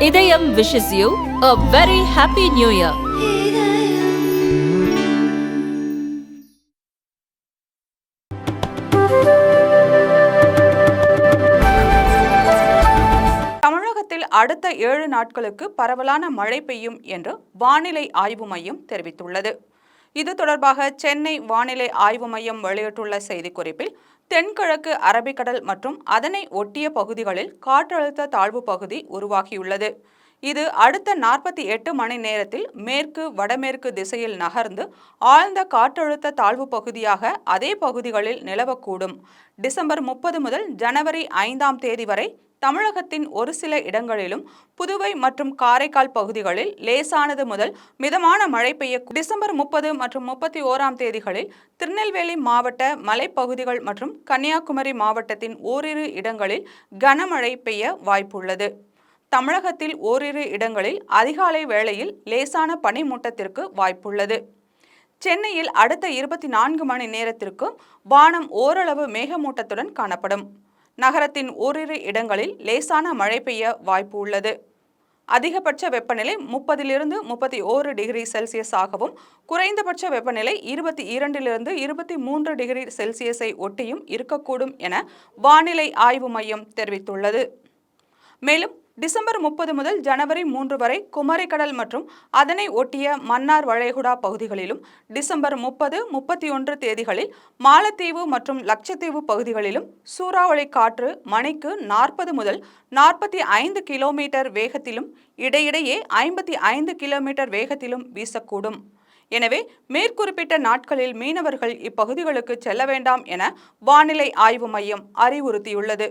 இதயம் wishes you a very happy new year தமிழகத்தில் அடுத்த ஏழு நாட்களுக்கு பரவலான மழை பெய்யும் என்று வானிலை ஆய்வு மையம் தெரிவித்துள்ளது. இது தொடர்பாக சென்னை வானிலை ஆய்வு மையம் வெளியிட்டுள்ள செய்திக்குறிப்பில் தென்கிழக்கு அரபிக்கடல் மற்றும் அதனை ஒட்டிய பகுதிகளில் காற்றழுத்த தாழ்வு பகுதி உருவாகியுள்ளது. இது அடுத்த நாற்பத்தி எட்டு மணி நேரத்தில் மேற்கு வடமேற்கு திசையில் நகர்ந்து ஆழ்ந்த காற்றழுத்த தாழ்வு பகுதியாக அதே பகுதிகளில் நிலவக்கூடும். டிசம்பர் முப்பது முதல் ஜனவரி ஐந்தாம் தேதி வரை தமிழகத்தின் ஒரு சில இடங்களிலும் புதுவை மற்றும் காரைக்கால் பகுதிகளில் லேசானது முதல் மிதமான மழை பெய்ய டிசம்பர் முப்பது மற்றும் முப்பத்தி ஓராம் தேதிகளில் திருநெல்வேலி மாவட்ட மலைப்பகுதிகள் மற்றும் கன்னியாகுமரி மாவட்டத்தின் ஓரிரு இடங்களில் கனமழை பெய்ய வாய்ப்புள்ளது. தமிழகத்தில் ஓரிரு இடங்களில் அதிகாலை வேளையில் லேசான பனிமூட்டத்திற்கு வாய்ப்புள்ளது. சென்னையில் அடுத்த இருபத்தி நான்கு மணி நேரத்திற்கு வானம் ஓரளவு மேகமூட்டத்துடன் காணப்படும். நகரத்தின் ஓரிரு இடங்களில் லேசான மழை பெய்ய வாய்ப்பு உள்ளது. அதிகபட்ச வெப்பநிலை முப்பதிலிருந்து முப்பத்தி ஓரு டிகிரி செல்சியஸாகவும் குறைந்தபட்ச வெப்பநிலை இருபத்தி இரண்டிலிருந்து இருபத்தி மூன்று டிகிரி செல்சியஸை ஒட்டியும் இருக்கக்கூடும் என வானிலை ஆய்வு மையம் தெரிவித்துள்ளது. மேலும் டிசம்பர் முப்பது முதல் ஜனவரி மூன்று வரை குமரிக்கடல் மற்றும் அதனை ஒட்டிய மன்னார் வளைகுடா பகுதிகளிலும் டிசம்பர் முப்பது முப்பத்தி ஒன்று தேதிகளில் மாலத்தீவு மற்றும் லட்சத்தீவு பகுதிகளிலும் சூறாவளி காற்று மணிக்கு நாற்பது முதல் நாற்பத்தி ஐந்து கிலோமீட்டர் வேகத்திலும் இடையிடையே ஐம்பத்தி ஐந்து கிலோமீட்டர் வேகத்திலும் வீசக்கூடும். எனவே மேற்குறிப்பிட்ட நாட்களில் மீனவர்கள் இப்பகுதிகளுக்கு செல்ல வேண்டாம் என வானிலை ஆய்வு மையம் அறிவுறுத்தியுள்ளது.